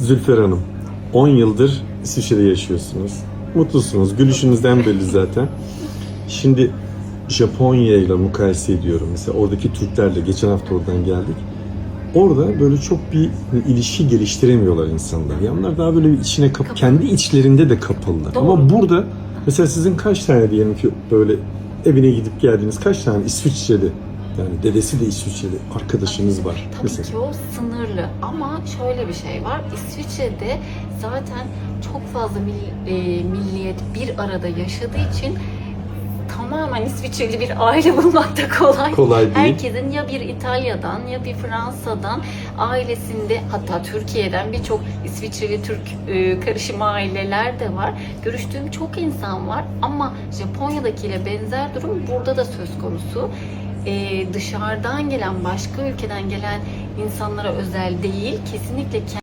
Zülfer Hanım, 10 yıldır İsviçre'de yaşıyorsunuz. Mutlusunuz. Gülüşünüzden belli zaten. Şimdi Japonya ile mukayese ediyorum. Mesela oradaki Türklerle geçen hafta oradan geldik. Orada böyle çok bir ilişki geliştiremiyorlar insanlar. Ya onlar daha böyle içine kap kendi içlerinde de kapalılar. Doğru. Ama burada mesela sizin kaç tane diyelim ki böyle evine gidip geldiğiniz kaç tane İsviçreli yani dedesi de İsviçreli arkadaşınız var. Tabii mesela. ki o sınırlı ama şöyle bir şey var. İsviçre'de zaten çok fazla mil- e, milliyet bir arada yaşadığı için tamamen İsviçreli bir aile bulmak da kolay. Kolay değil. Herkesin ya bir İtalya'dan ya bir Fransa'dan ailesinde hatta Türkiye'den birçok İsviçreli Türk e, karışımı aileler de var. Görüştüğüm çok insan var ama Japonya'dakiyle benzer durum burada da söz konusu. E, dışarıdan gelen başka ülkeden gelen insanlara özel değil. Kesinlikle